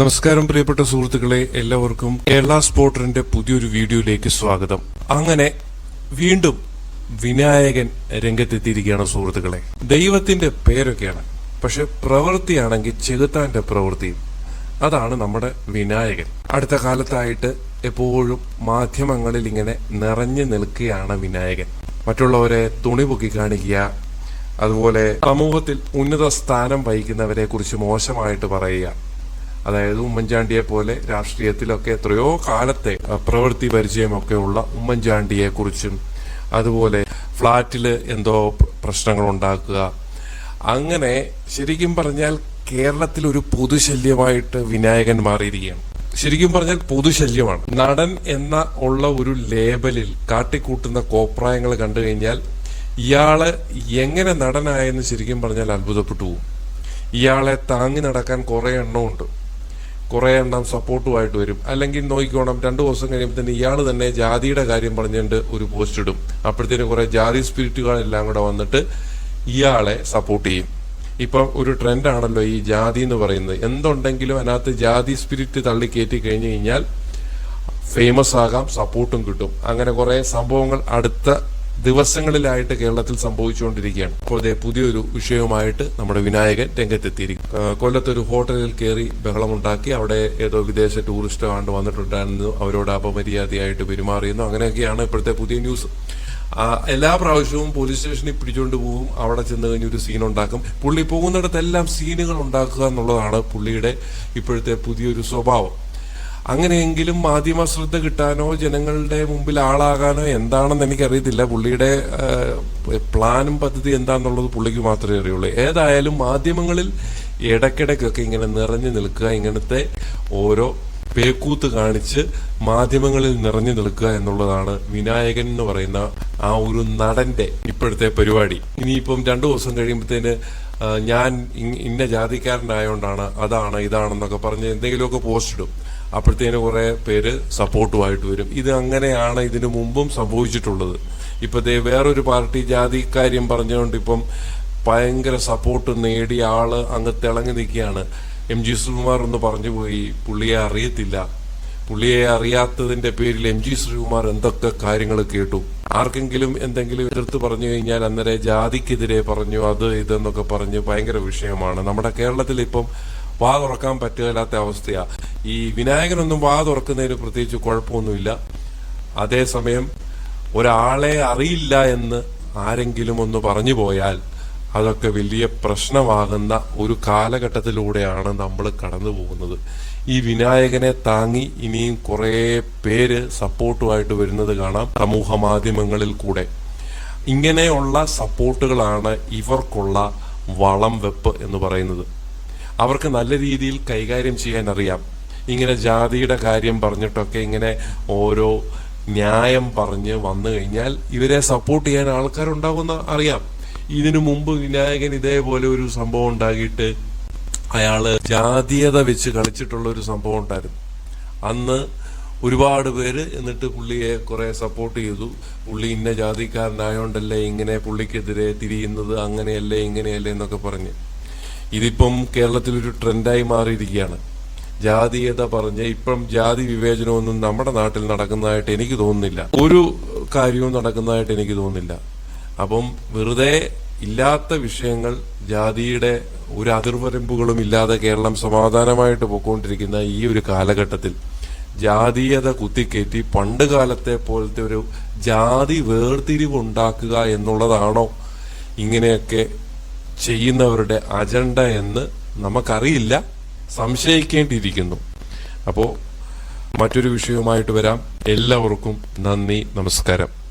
നമസ്കാരം പ്രിയപ്പെട്ട സുഹൃത്തുക്കളെ എല്ലാവർക്കും കേരള സ്പോർട്ടറിന്റെ പുതിയൊരു വീഡിയോയിലേക്ക് സ്വാഗതം. അങ്ങനെ വീണ്ടും വിനായകൻ രംഗത്തെത്തിയിരിക്കുകയാണ് സുഹൃത്തുക്കളെ. ദൈവത്തിന്റെ പേരൊക്കെയാണ് പക്ഷെ പ്രവൃത്തിയാണെങ്കിൽ ചെകുത്താന്റെ പ്രവൃത്തിയും അതാണ് നമ്മുടെ വിനായകൻ. അടുത്ത കാലത്തായിട്ട് എപ്പോഴും മാധ്യമങ്ങളിൽ ഇങ്ങനെ നിറഞ്ഞു നിൽക്കുകയാണ് വിനായകൻ. മറ്റുള്ളവരെ തുണി പൊക്കി കാണിക്കുക അതുപോലെ സമൂഹത്തിൽ ഉന്നത സ്ഥാനം വഹിക്കുന്നവരെ കുറിച്ച് മോശമായിട്ട് പറയുക അതായത് ഉമ്മൻചാണ്ടിയെ പോലെ രാഷ്ട്രീയത്തിലൊക്കെ എത്രയോ കാലത്തെ പ്രവൃത്തി പരിചയമൊക്കെ ഉള്ള ഉമ്മൻചാണ്ടിയെ കുറിച്ചും അതുപോലെ ഫ്ളാറ്റിൽ എന്തോ പ്ര- പ്രശ്നങ്ങൾ ഉണ്ടാക്കുക അങ്ങനെ ശരിക്കും പറഞ്ഞാൽ കേരളത്തിൽ ഒരു പൊതുശല്യമായിട്ട് വിനായകൻ മാറിയിരിക്കുകയാണ്. ശരിക്കും പറഞ്ഞാൽ പൊതുശല്യമാണ്. നടൻ എന്ന ഉള്ള ഒരു ലേബലിൽ കാട്ടിക്കൂട്ടുന്ന കോപ്രായങ്ങൾ കണ്ടു കഴിഞ്ഞാൽ ഇയാൾ എങ്ങനെ നടനായെന്ന് ശരിക്കും പറഞ്ഞാൽ അത്ഭുതപ്പെട്ടു പോകും. ഇയാളെ താങ്ങി നടക്കാൻ കുറെ എണ്ണമുണ്ട്. കുറെ എണ്ണം സപ്പോർട്ടുമായിട്ട് വരും. അല്ലെങ്കിൽ നോക്കിക്കോണം രണ്ടു ദിവസം കഴിയുമ്പോൾ തന്നെ ഇയാൾ തന്നെ ജാതിയുടെ കാര്യം പറഞ്ഞുകൊണ്ട് ഒരു പോസ്റ്റ് ഇടും. അപ്പോഴത്തേനും കുറെ ജാതി സ്പിരിറ്റുകളെല്ലാം കൂടെ വന്നിട്ട് ഇയാളെ സപ്പോർട്ട് ചെയ്യും. ഇപ്പം ഒരു ട്രെൻഡാണല്ലോ ഈ ജാതി എന്ന് പറയുന്നത്. എന്തുണ്ടെങ്കിലും അതിനകത്ത് ജാതി സ്പിരിറ്റ് തള്ളി കയറ്റി കഴിഞ്ഞു കഴിഞ്ഞാൽ ഫേമസ് ആകാം സപ്പോർട്ടും കിട്ടും. അങ്ങനെ കുറെ സംഭവങ്ങൾ അടുത്ത ദിവസങ്ങളിലായിട്ട് കേരളത്തിൽ സംഭവിച്ചുകൊണ്ടിരിക്കുകയാണ്. അപ്പോൾ ദേ പുതിയൊരു വിഷയവുമായിട്ട് നമ്മുടെ വിനായകൻ രംഗത്തെത്തിയിരിക്കും കൊല്ലത്ത് ഒരു ഹോട്ടലിൽ കയറി ബഹളമുണ്ടാക്കി അവിടെ ഏതോ വിദേശ ടൂറിസ്റ്റ് കണ്ട് വന്നിട്ടുണ്ടായിരുന്നു. അവരോട് അപമര്യാദയായിട്ട് പെരുമാറിയുന്നു അങ്ങനെയൊക്കെയാണ് ഇപ്പോഴത്തെ പുതിയ ന്യൂസ്. എല്ലാ പ്രാവശ്യവും പോലീസ് സ്റ്റേഷനിൽ പിടിച്ചുകൊണ്ട് പോകും അവിടെ ചെന്ന് കഴിഞ്ഞ് ഒരു സീൻ ഉണ്ടാക്കും. പുള്ളി പോകുന്നിടത്തെല്ലാം സീനുകൾ ഉണ്ടാക്കുക എന്നുള്ളതാണ് പുള്ളിയുടെ ഇപ്പോഴത്തെ പുതിയൊരു സ്വഭാവം. അങ്ങനെയെങ്കിലും മാധ്യമ ശ്രദ്ധ കിട്ടാനോ ജനങ്ങളുടെ മുമ്പിൽ ആളാകാനോ എന്താണെന്ന് എനിക്കറിയത്തില്ല. പുള്ളിയുടെ പ്ലാനും പദ്ധതി എന്താണെന്നുള്ളത് പുള്ളിക്ക് മാത്രമേ അറിയുള്ളൂ. ഏതായാലും മാധ്യമങ്ങളിൽ ഇടയ്ക്കിടയ്ക്കൊക്കെ ഇങ്ങനെ നിറഞ്ഞു നിൽക്കുക ഇങ്ങനത്തെ ഓരോ പേക്കൂത്ത് കാണിച്ച് മാധ്യമങ്ങളിൽ നിറഞ്ഞു നിൽക്കുക എന്നുള്ളതാണ് വിനായകൻ എന്ന് പറയുന്ന ആ ഒരു നടന്റെ ഇപ്പോഴത്തെ പരിപാടി. ഇനിയിപ്പം രണ്ടു ദിവസം കഴിയുമ്പോഴത്തേന് ഞാൻ ഇന്ന ഇന്ന ആയതുകൊണ്ടാണ് അതാണ് ഇതാണെന്നൊക്കെ പറഞ്ഞ് എന്തെങ്കിലുമൊക്കെ പോസ്റ്റ് ഇടും. അപ്പോഴത്തേന് കുറെ പേര് സപ്പോർട്ടുമായിട്ട് വരും. ഇത് അങ്ങനെയാണ് ഇതിനു മുമ്പും സംഭവിച്ചിട്ടുള്ളത്. ഇപ്പൊ ദേ വേറൊരു പാർട്ടി ജാതി കാര്യം പറഞ്ഞുകൊണ്ട് ഇപ്പം ഭയങ്കര സപ്പോർട്ട് നേടിയ ആൾ അങ്ങ് തിളങ്ങി നിൽക്കുകയാണ്. എം ജി ശ്രീകുമാർ ഒന്ന് പറഞ്ഞു പോയി പുള്ളിയെ അറിയത്തില്ല. പുള്ളിയെ അറിയാത്തതിന്റെ പേരിൽ എം ജി ശ്രീകുമാർ എന്തൊക്കെ കാര്യങ്ങൾ കേട്ടു? ആർക്കെങ്കിലും എന്തെങ്കിലും എതിർത്ത് പറഞ്ഞു കഴിഞ്ഞാൽ അന്നേരം ജാതിക്കെതിരെ പറഞ്ഞു അത് ഇതെന്നൊക്കെ പറഞ്ഞ് ഭയങ്കര വിഷയമാണ്. നമ്മുടെ കേരളത്തിൽ ഇപ്പം വാ തുറക്കാൻ പറ്റുകയില്ലാത്ത അവസ്ഥയാണ് ഈ വിനായകനൊന്നും വാ തുറക്കുന്നതിന് പ്രത്യേകിച്ച് കുഴപ്പമൊന്നുമില്ല. അതേസമയം ഒരാളെ അറിയില്ല എന്ന് ആരെങ്കിലും ഒന്ന് പറഞ്ഞു പോയാൽ അതൊക്കെ വലിയ പ്രശ്നമാകുന്ന ഒരു കാലഘട്ടത്തിലൂടെയാണ് നമ്മൾ കടന്നു പോകുന്നത്. ഈ വിനായകനെ താങ്ങി ഇനിയും കുറേ പേര് സപ്പോർട്ടുമായിട്ട് വരുന്നത് കാണാം സമൂഹ മാധ്യമങ്ങളിൽ കൂടെ. ഇങ്ങനെയുള്ള സപ്പോർട്ടുകളാണ് ഇവർക്കുള്ള വളം വെപ്പ് എന്ന് പറയുന്നത്. അവർക്ക് നല്ല രീതിയിൽ കൈകാര്യം ചെയ്യാൻ അറിയാം ഇങ്ങനെ ജാതിയുടെ കാര്യം പറഞ്ഞിട്ടൊക്കെ ഇങ്ങനെ ഓരോ ന്യായം പറഞ്ഞ് വന്നു കഴിഞ്ഞാൽ ഇവരെ സപ്പോർട്ട് ചെയ്യാൻ ആൾക്കാരുണ്ടാവുമെന്ന് അറിയാം. ഇതിനു മുമ്പ് വിനായകൻ ഇതേപോലെ ഒരു സംഭവം ഉണ്ടാക്കിയിട്ട് അയാൾ ജാതീയത വെച്ച് കളിച്ചിട്ടുള്ള ഒരു സംഭവം ഉണ്ടായിരുന്നു. അന്ന് ഒരുപാട് പേര് എന്നിട്ട് പുള്ളിയെ കുറെ സപ്പോർട്ട് ചെയ്തു. പുള്ളി ഇന്ന ജാതിക്കാരനായോണ്ടല്ലേ ഇങ്ങനെ പുള്ളിക്കെതിരെ തിരിയുന്നത് അങ്ങനെയല്ലേ ഇങ്ങനെയല്ലേ എന്നൊക്കെ പറഞ്ഞ്. ഇതിപ്പം കേരളത്തിൽ ഒരു ട്രെൻഡായി മാറിയിരിക്കുകയാണ്. ജാതീയത പറഞ്ഞ് ഇപ്പം ജാതി വിവേചനമൊന്നും നമ്മുടെ നാട്ടിൽ നടക്കുന്നതായിട്ട് എനിക്ക് തോന്നുന്നില്ല. ഒരു കാര്യവും നടക്കുന്നതായിട്ട് എനിക്ക് തോന്നുന്നില്ല. അപ്പം വെറുതെ ഇല്ലാത്ത വിഷയങ്ങൾ ജാതിയുടെ ഒരു അതിർവരമ്പുകളും ഇല്ലാതെ കേരളം സമാധാനമായിട്ട് പോയിക്കൊണ്ടിരിക്കുന്ന ഈ ഒരു കാലഘട്ടത്തിൽ ജാതീയത കുത്തിക്കയറ്റി പണ്ട് കാലത്തെ പോലത്തെ ഒരു ജാതി വേർതിരിവ് ഉണ്ടാക്കുക എന്നുള്ളതാണോ ഇങ്ങനെയൊക്കെ ചെയ്യുന്നവരുടെ അജണ്ട എന്ന് നമുക്കറിയില്ല. സംശയിക്കേണ്ടിയിരിക്കുന്നു. അപ്പോൾ മറ്റൊരു വിഷയവുമായിട്ട് വരാം. എല്ലാവർക്കും നന്ദി നമസ്കാരം.